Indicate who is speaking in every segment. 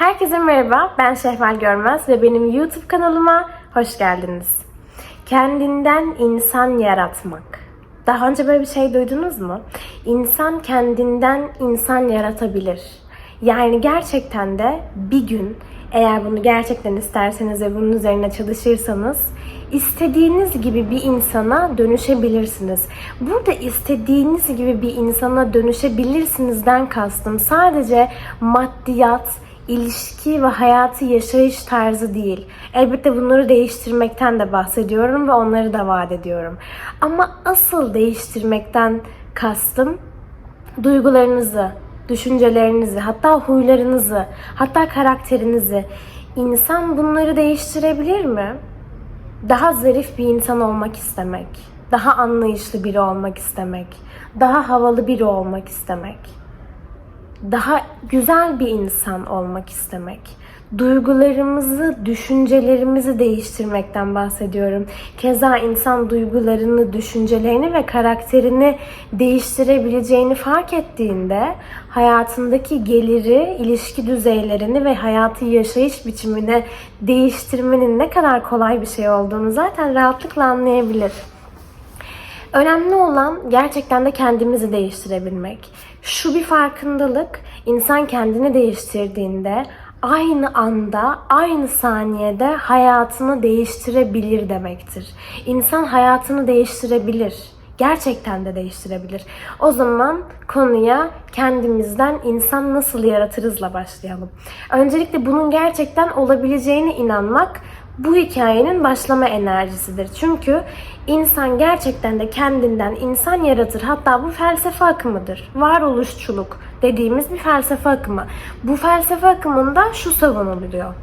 Speaker 1: Herkese merhaba, ben Şehval Görmez ve benim YouTube kanalıma hoş geldiniz. Kendinden insan yaratmak. Daha önce böyle bir şey duydunuz mu? İnsan kendinden insan yaratabilir. Yani gerçekten de bir gün eğer bunu gerçekten isterseniz ve bunun üzerine çalışırsanız istediğiniz gibi bir insana dönüşebilirsiniz. Burada istediğiniz gibi bir insana dönüşebilirsinizden kastım sadece maddiyat, ilişki ve hayatı yaşayış tarzı değil. Elbette bunları değiştirmekten de bahsediyorum ve onları da vaat ediyorum. Ama asıl değiştirmekten kastım duygularınızı, düşüncelerinizi, hatta huylarınızı, hatta karakterinizi. İnsan bunları değiştirebilir mi? Daha zarif bir insan olmak istemek, daha anlayışlı biri olmak istemek, daha havalı biri olmak istemek daha güzel bir insan olmak istemek. Duygularımızı, düşüncelerimizi değiştirmekten bahsediyorum. Keza insan duygularını, düşüncelerini ve karakterini değiştirebileceğini fark ettiğinde hayatındaki geliri, ilişki düzeylerini ve hayatı yaşayış biçimini değiştirmenin ne kadar kolay bir şey olduğunu zaten rahatlıkla anlayabilir. Önemli olan gerçekten de kendimizi değiştirebilmek. Şu bir farkındalık, insan kendini değiştirdiğinde aynı anda, aynı saniyede hayatını değiştirebilir demektir. İnsan hayatını değiştirebilir. Gerçekten de değiştirebilir. O zaman konuya kendimizden insan nasıl yaratırızla başlayalım. Öncelikle bunun gerçekten olabileceğine inanmak bu hikayenin başlama enerjisidir. Çünkü insan gerçekten de kendinden insan yaratır. Hatta bu felsefe akımıdır. Varoluşçuluk dediğimiz bir felsefe akımı. Bu felsefe akımında şu savunuluyor.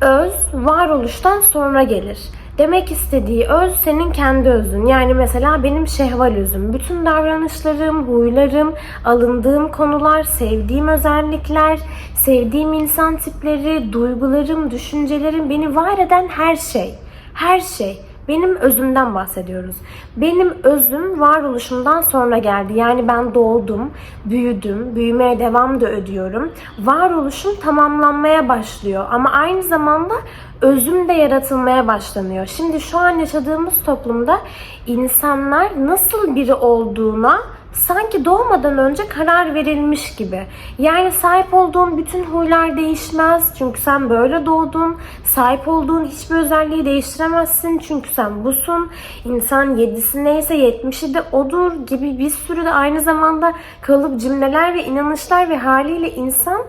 Speaker 1: Öz varoluştan sonra gelir. Demek istediği öz senin kendi özün. Yani mesela benim şehval özüm. Bütün davranışlarım, huylarım, alındığım konular, sevdiğim özellikler, sevdiğim insan tipleri, duygularım, düşüncelerim, beni var eden her şey. Her şey. Benim özümden bahsediyoruz. Benim özüm varoluşumdan sonra geldi. Yani ben doğdum, büyüdüm, büyümeye devam da ediyorum. Varoluşum tamamlanmaya başlıyor. Ama aynı zamanda özüm de yaratılmaya başlanıyor. Şimdi şu an yaşadığımız toplumda insanlar nasıl biri olduğuna sanki doğmadan önce karar verilmiş gibi. Yani sahip olduğun bütün huylar değişmez çünkü sen böyle doğdun. Sahip olduğun hiçbir özelliği değiştiremezsin çünkü sen busun. İnsan yedisi neyse yetmişi de odur gibi bir sürü de aynı zamanda kalıp cümleler ve inanışlar ve haliyle insan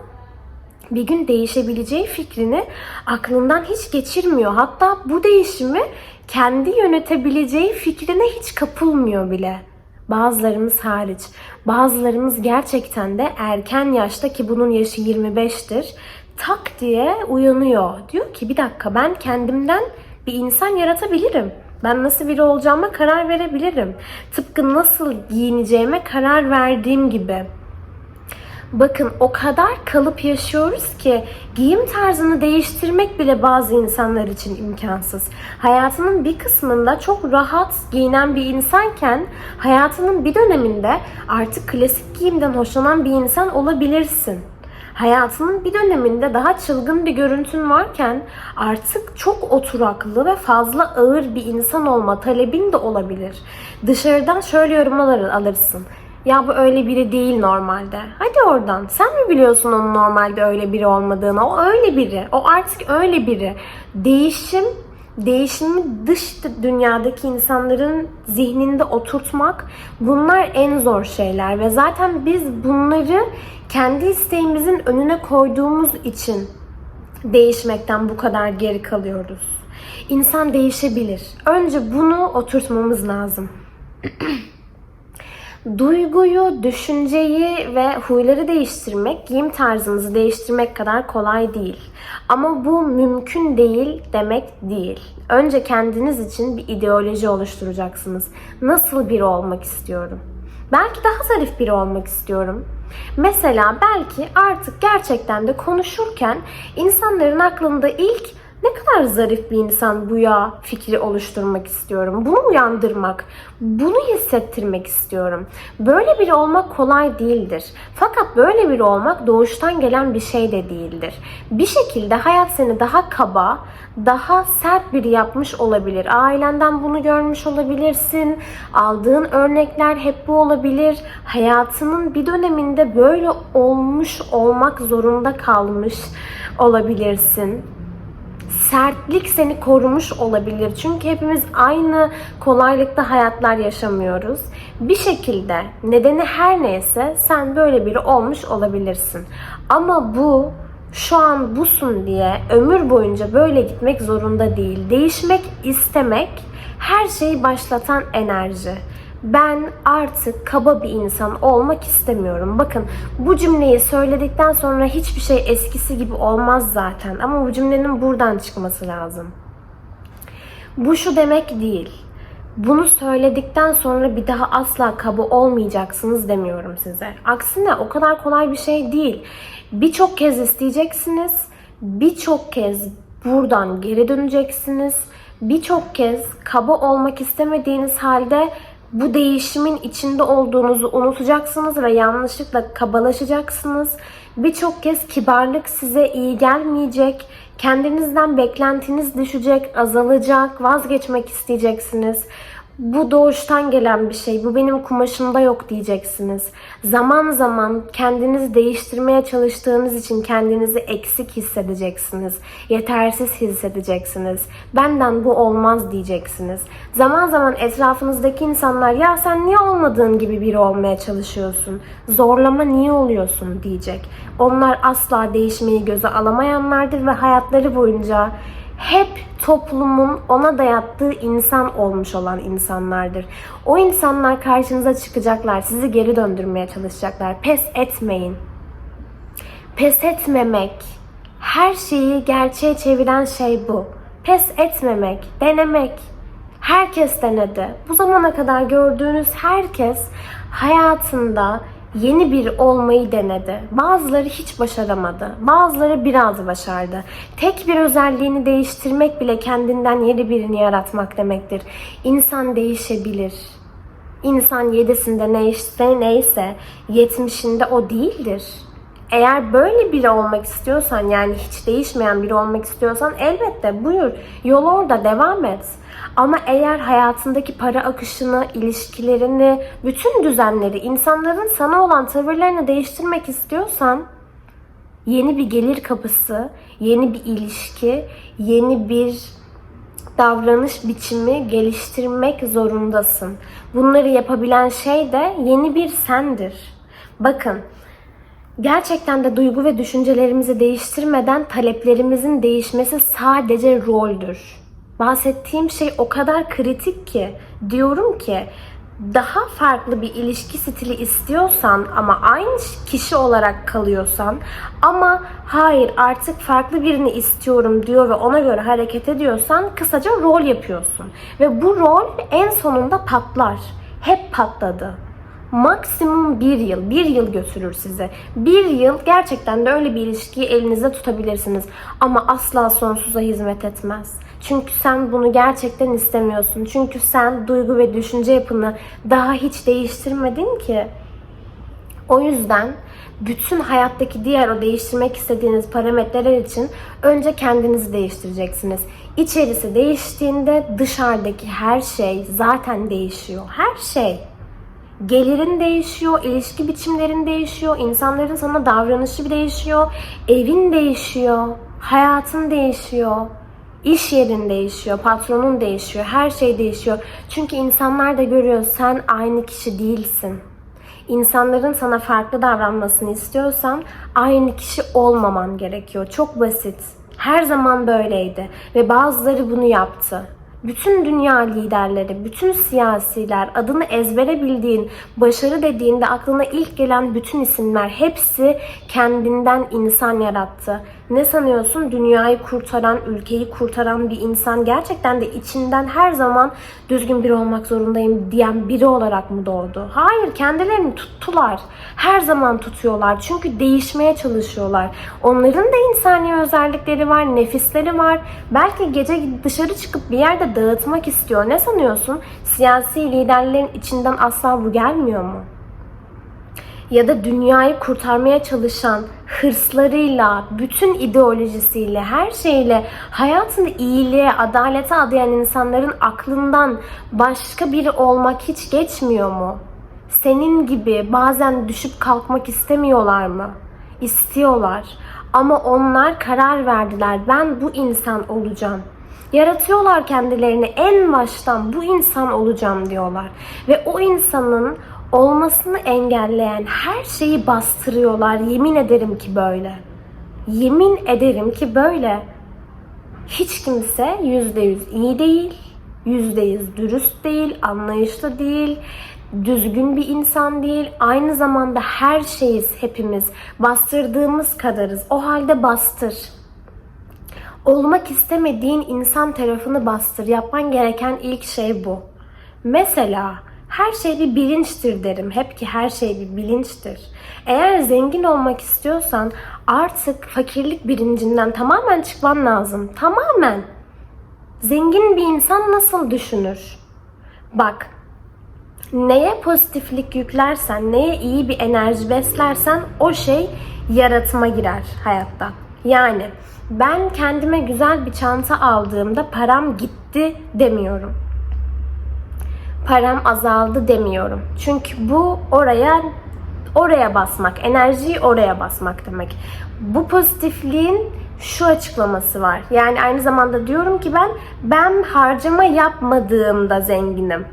Speaker 1: bir gün değişebileceği fikrini aklından hiç geçirmiyor. Hatta bu değişimi kendi yönetebileceği fikrine hiç kapılmıyor bile. Bazılarımız hariç. Bazılarımız gerçekten de erken yaşta ki bunun yaşı 25'tir. Tak diye uyanıyor. Diyor ki bir dakika ben kendimden bir insan yaratabilirim. Ben nasıl biri olacağıma karar verebilirim. Tıpkı nasıl giyineceğime karar verdiğim gibi. Bakın o kadar kalıp yaşıyoruz ki giyim tarzını değiştirmek bile bazı insanlar için imkansız. Hayatının bir kısmında çok rahat giyinen bir insanken hayatının bir döneminde artık klasik giyimden hoşlanan bir insan olabilirsin. Hayatının bir döneminde daha çılgın bir görüntün varken artık çok oturaklı ve fazla ağır bir insan olma talebin de olabilir. Dışarıdan şöyle yorumlar alırsın. Ya bu öyle biri değil normalde. Hadi oradan. Sen mi biliyorsun onun normalde öyle biri olmadığını? O öyle biri. O artık öyle biri. Değişim değişimi dış dünyadaki insanların zihninde oturtmak bunlar en zor şeyler ve zaten biz bunları kendi isteğimizin önüne koyduğumuz için değişmekten bu kadar geri kalıyoruz. İnsan değişebilir. Önce bunu oturtmamız lazım. Duyguyu, düşünceyi ve huyları değiştirmek, giyim tarzınızı değiştirmek kadar kolay değil. Ama bu mümkün değil demek değil. Önce kendiniz için bir ideoloji oluşturacaksınız. Nasıl biri olmak istiyorum? Belki daha zarif biri olmak istiyorum. Mesela belki artık gerçekten de konuşurken insanların aklında ilk Ne kadar zarif bir insan bu ya fikri oluşturmak istiyorum. Bunu uyandırmak, bunu hissettirmek istiyorum. Böyle biri olmak kolay değildir. Fakat böyle biri olmak doğuştan gelen bir şey de değildir. Bir şekilde hayat seni daha kaba, daha sert biri yapmış olabilir. Ailenden bunu görmüş olabilirsin. Aldığın örnekler hep bu olabilir. Hayatının bir döneminde böyle olmuş olmak zorunda kalmış olabilirsin sertlik seni korumuş olabilir. Çünkü hepimiz aynı kolaylıkta hayatlar yaşamıyoruz. Bir şekilde nedeni her neyse sen böyle biri olmuş olabilirsin. Ama bu şu an busun diye ömür boyunca böyle gitmek zorunda değil. Değişmek istemek her şeyi başlatan enerji. Ben artık kaba bir insan olmak istemiyorum. Bakın bu cümleyi söyledikten sonra hiçbir şey eskisi gibi olmaz zaten. Ama bu cümlenin buradan çıkması lazım. Bu şu demek değil. Bunu söyledikten sonra bir daha asla kaba olmayacaksınız demiyorum size. Aksine o kadar kolay bir şey değil. Birçok kez isteyeceksiniz. Birçok kez buradan geri döneceksiniz. Birçok kez kaba olmak istemediğiniz halde bu değişimin içinde olduğunuzu unutacaksınız ve yanlışlıkla kabalaşacaksınız. Birçok kez kibarlık size iyi gelmeyecek. Kendinizden beklentiniz düşecek, azalacak, vazgeçmek isteyeceksiniz. Bu doğuştan gelen bir şey. Bu benim kumaşımda yok diyeceksiniz. Zaman zaman kendinizi değiştirmeye çalıştığınız için kendinizi eksik hissedeceksiniz. Yetersiz hissedeceksiniz. Benden bu olmaz diyeceksiniz. Zaman zaman etrafınızdaki insanlar ya sen niye olmadığın gibi biri olmaya çalışıyorsun? Zorlama niye oluyorsun diyecek. Onlar asla değişmeyi göze alamayanlardır ve hayatları boyunca hep toplumun ona dayattığı insan olmuş olan insanlardır. O insanlar karşınıza çıkacaklar, sizi geri döndürmeye çalışacaklar. Pes etmeyin. Pes etmemek, her şeyi gerçeğe çeviren şey bu. Pes etmemek, denemek. Herkes denedi. Bu zamana kadar gördüğünüz herkes hayatında yeni bir olmayı denedi. Bazıları hiç başaramadı. Bazıları biraz başardı. Tek bir özelliğini değiştirmek bile kendinden yeni birini yaratmak demektir. İnsan değişebilir. İnsan yedisinde neyse neyse yetmişinde o değildir. Eğer böyle biri olmak istiyorsan yani hiç değişmeyen biri olmak istiyorsan elbette buyur. Yol orada devam et. Ama eğer hayatındaki para akışını, ilişkilerini, bütün düzenleri, insanların sana olan tavırlarını değiştirmek istiyorsan yeni bir gelir kapısı, yeni bir ilişki, yeni bir davranış biçimi geliştirmek zorundasın. Bunları yapabilen şey de yeni bir sendir. Bakın, gerçekten de duygu ve düşüncelerimizi değiştirmeden taleplerimizin değişmesi sadece roldür bahsettiğim şey o kadar kritik ki diyorum ki daha farklı bir ilişki stili istiyorsan ama aynı kişi olarak kalıyorsan ama hayır artık farklı birini istiyorum diyor ve ona göre hareket ediyorsan kısaca rol yapıyorsun. Ve bu rol en sonunda patlar. Hep patladı. Maksimum bir yıl, bir yıl götürür size. Bir yıl gerçekten de öyle bir ilişkiyi elinizde tutabilirsiniz. Ama asla sonsuza hizmet etmez. Çünkü sen bunu gerçekten istemiyorsun. Çünkü sen duygu ve düşünce yapını daha hiç değiştirmedin ki. O yüzden bütün hayattaki diğer o değiştirmek istediğiniz parametreler için önce kendinizi değiştireceksiniz. İçerisi değiştiğinde dışarıdaki her şey zaten değişiyor. Her şey. Gelirin değişiyor, ilişki biçimlerin değişiyor, insanların sana davranışı değişiyor, evin değişiyor, hayatın değişiyor. İş yerin değişiyor, patronun değişiyor, her şey değişiyor. Çünkü insanlar da görüyor sen aynı kişi değilsin. İnsanların sana farklı davranmasını istiyorsan aynı kişi olmaman gerekiyor. Çok basit. Her zaman böyleydi ve bazıları bunu yaptı. Bütün dünya liderleri, bütün siyasiler, adını ezbere bildiğin, başarı dediğinde aklına ilk gelen bütün isimler hepsi kendinden insan yarattı. Ne sanıyorsun? Dünyayı kurtaran, ülkeyi kurtaran bir insan gerçekten de içinden her zaman düzgün biri olmak zorundayım diyen biri olarak mı doğdu? Hayır, kendilerini tuttular. Her zaman tutuyorlar. Çünkü değişmeye çalışıyorlar. Onların da insani özellikleri var, nefisleri var. Belki gece dışarı çıkıp bir yerde dağıtmak istiyor. Ne sanıyorsun? Siyasi liderlerin içinden asla bu gelmiyor mu? ya da dünyayı kurtarmaya çalışan hırslarıyla, bütün ideolojisiyle, her şeyle hayatını iyiliğe, adalete adayan insanların aklından başka biri olmak hiç geçmiyor mu? Senin gibi bazen düşüp kalkmak istemiyorlar mı? İstiyorlar. Ama onlar karar verdiler. Ben bu insan olacağım. Yaratıyorlar kendilerini en baştan bu insan olacağım diyorlar. Ve o insanın olmasını engelleyen her şeyi bastırıyorlar. Yemin ederim ki böyle. Yemin ederim ki böyle. Hiç kimse yüzde yüz iyi değil, yüzde yüz dürüst değil, anlayışlı değil, düzgün bir insan değil. Aynı zamanda her şeyiz hepimiz. Bastırdığımız kadarız. O halde bastır. Olmak istemediğin insan tarafını bastır. Yapman gereken ilk şey bu. Mesela her şey bir bilinçtir derim. Hep ki her şey bir bilinçtir. Eğer zengin olmak istiyorsan artık fakirlik bilincinden tamamen çıkman lazım. Tamamen. Zengin bir insan nasıl düşünür? Bak, neye pozitiflik yüklersen, neye iyi bir enerji beslersen o şey yaratıma girer hayatta. Yani ben kendime güzel bir çanta aldığımda param gitti demiyorum param azaldı demiyorum. Çünkü bu oraya oraya basmak, enerjiyi oraya basmak demek. Bu pozitifliğin şu açıklaması var. Yani aynı zamanda diyorum ki ben ben harcama yapmadığımda zenginim.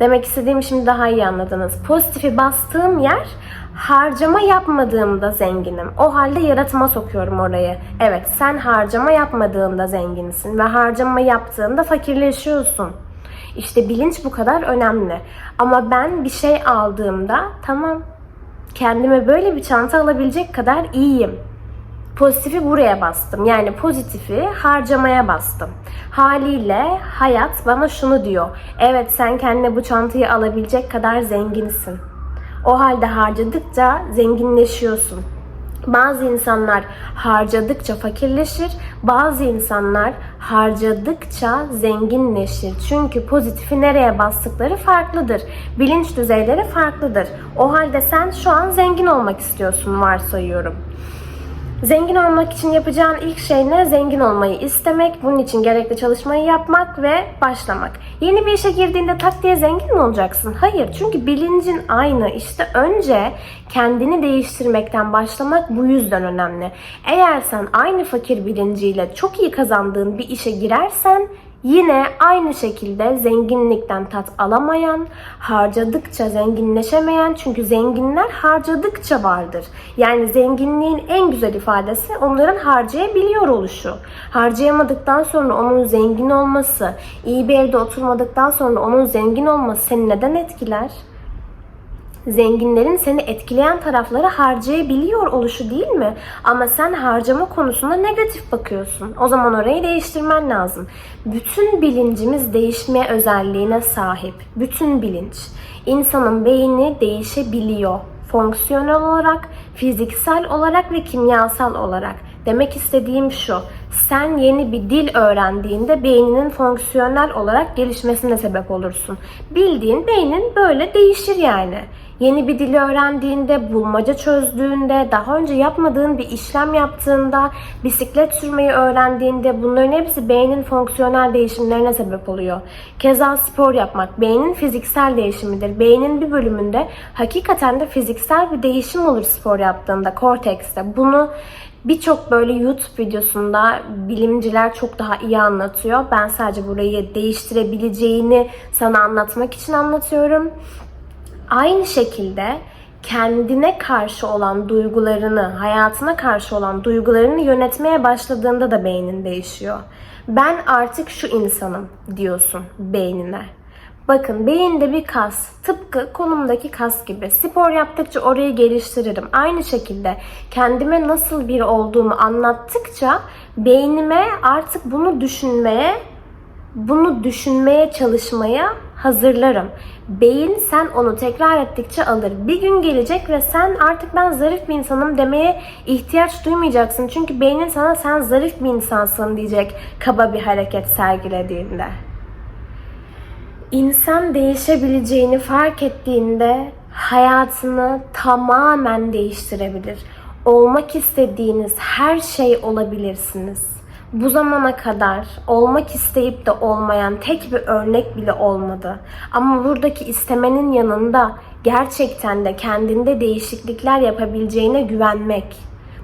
Speaker 1: Demek istediğim şimdi daha iyi anladınız. Pozitifi bastığım yer harcama yapmadığımda zenginim. O halde yaratıma sokuyorum orayı. Evet sen harcama yapmadığında zenginsin ve harcama yaptığında fakirleşiyorsun. İşte bilinç bu kadar önemli. Ama ben bir şey aldığımda tamam kendime böyle bir çanta alabilecek kadar iyiyim. Pozitifi buraya bastım. Yani pozitifi harcamaya bastım. Haliyle hayat bana şunu diyor. Evet sen kendine bu çantayı alabilecek kadar zenginsin. O halde harcadıkça zenginleşiyorsun. Bazı insanlar harcadıkça fakirleşir, bazı insanlar harcadıkça zenginleşir. Çünkü pozitifi nereye bastıkları farklıdır. Bilinç düzeyleri farklıdır. O halde sen şu an zengin olmak istiyorsun varsayıyorum. Zengin olmak için yapacağın ilk şey ne? Zengin olmayı istemek, bunun için gerekli çalışmayı yapmak ve başlamak. Yeni bir işe girdiğinde tak diye zengin mi olacaksın? Hayır. Çünkü bilincin aynı. İşte önce kendini değiştirmekten başlamak bu yüzden önemli. Eğer sen aynı fakir bilinciyle çok iyi kazandığın bir işe girersen Yine aynı şekilde zenginlikten tat alamayan, harcadıkça zenginleşemeyen çünkü zenginler harcadıkça vardır. Yani zenginliğin en güzel ifadesi onların harcayabiliyor oluşu. Harcayamadıktan sonra onun zengin olması, iyi bir evde oturmadıktan sonra onun zengin olması seni neden etkiler? Zenginlerin seni etkileyen tarafları harcayabiliyor oluşu değil mi? Ama sen harcama konusunda negatif bakıyorsun. O zaman orayı değiştirmen lazım. Bütün bilincimiz değişme özelliğine sahip. Bütün bilinç. İnsanın beyni değişebiliyor. Fonksiyonel olarak, fiziksel olarak ve kimyasal olarak. Demek istediğim şu. Sen yeni bir dil öğrendiğinde beyninin fonksiyonel olarak gelişmesine sebep olursun. Bildiğin beynin böyle değişir yani. Yeni bir dili öğrendiğinde, bulmaca çözdüğünde, daha önce yapmadığın bir işlem yaptığında, bisiklet sürmeyi öğrendiğinde bunların hepsi beynin fonksiyonel değişimlerine sebep oluyor. Keza spor yapmak beynin fiziksel değişimidir. Beynin bir bölümünde hakikaten de fiziksel bir değişim olur spor yaptığında, kortekste. Bunu Birçok böyle YouTube videosunda bilimciler çok daha iyi anlatıyor. Ben sadece burayı değiştirebileceğini sana anlatmak için anlatıyorum. Aynı şekilde kendine karşı olan duygularını, hayatına karşı olan duygularını yönetmeye başladığında da beynin değişiyor. Ben artık şu insanım diyorsun beynine. Bakın beyinde bir kas, tıpkı kolumdaki kas gibi. Spor yaptıkça orayı geliştiririm. Aynı şekilde kendime nasıl biri olduğumu anlattıkça beynime artık bunu düşünmeye, bunu düşünmeye çalışmaya hazırlarım. Beyin sen onu tekrar ettikçe alır. Bir gün gelecek ve sen artık ben zarif bir insanım demeye ihtiyaç duymayacaksın. Çünkü beynin sana sen zarif bir insansın diyecek kaba bir hareket sergilediğinde. İnsan değişebileceğini fark ettiğinde hayatını tamamen değiştirebilir. Olmak istediğiniz her şey olabilirsiniz. Bu zamana kadar olmak isteyip de olmayan tek bir örnek bile olmadı. Ama buradaki istemenin yanında gerçekten de kendinde değişiklikler yapabileceğine güvenmek.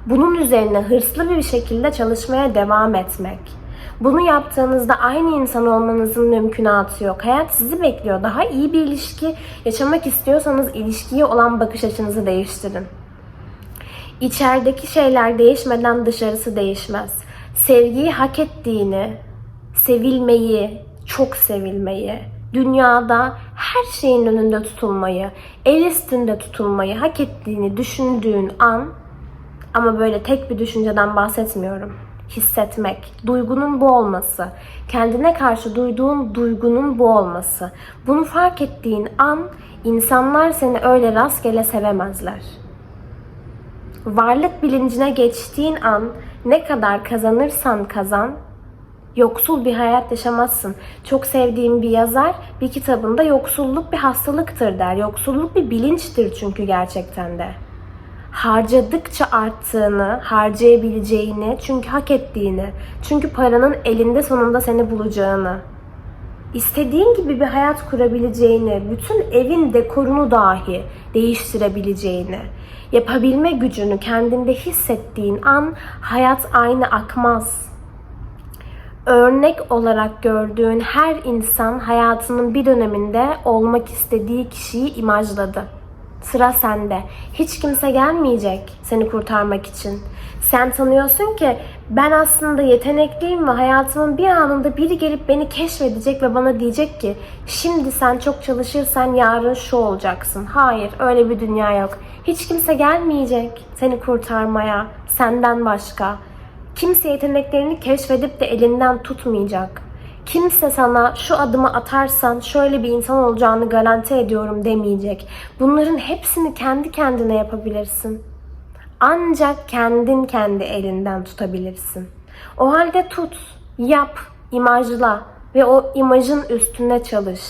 Speaker 1: Bunun üzerine hırslı bir şekilde çalışmaya devam etmek. Bunu yaptığınızda aynı insan olmanızın mümkünatı yok. Hayat sizi bekliyor. Daha iyi bir ilişki yaşamak istiyorsanız ilişkiye olan bakış açınızı değiştirin. İçerideki şeyler değişmeden dışarısı değişmez. Sevgiyi hak ettiğini, sevilmeyi, çok sevilmeyi, dünyada her şeyin önünde tutulmayı, el üstünde tutulmayı hak ettiğini düşündüğün an ama böyle tek bir düşünceden bahsetmiyorum. Hissetmek, duygunun bu olması, kendine karşı duyduğun duygunun bu olması. Bunu fark ettiğin an insanlar seni öyle rastgele sevemezler. Varlık bilincine geçtiğin an ne kadar kazanırsan kazan, yoksul bir hayat yaşamazsın. Çok sevdiğim bir yazar bir kitabında yoksulluk bir hastalıktır der. Yoksulluk bir bilinçtir çünkü gerçekten de harcadıkça arttığını, harcayabileceğini, çünkü hak ettiğini, çünkü paranın elinde sonunda seni bulacağını, istediğin gibi bir hayat kurabileceğini, bütün evin dekorunu dahi değiştirebileceğini, yapabilme gücünü kendinde hissettiğin an hayat aynı akmaz. Örnek olarak gördüğün her insan hayatının bir döneminde olmak istediği kişiyi imajladı. Sıra sende. Hiç kimse gelmeyecek seni kurtarmak için. Sen tanıyorsun ki ben aslında yetenekliyim ve hayatımın bir anında biri gelip beni keşfedecek ve bana diyecek ki şimdi sen çok çalışırsan yarın şu olacaksın. Hayır öyle bir dünya yok. Hiç kimse gelmeyecek seni kurtarmaya senden başka. Kimse yeteneklerini keşfedip de elinden tutmayacak. Kimse sana şu adımı atarsan şöyle bir insan olacağını garanti ediyorum demeyecek. Bunların hepsini kendi kendine yapabilirsin. Ancak kendin kendi elinden tutabilirsin. O halde tut, yap, imajla ve o imajın üstünde çalış.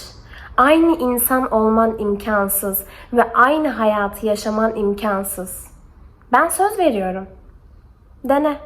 Speaker 1: Aynı insan olman imkansız ve aynı hayatı yaşaman imkansız. Ben söz veriyorum. Dene.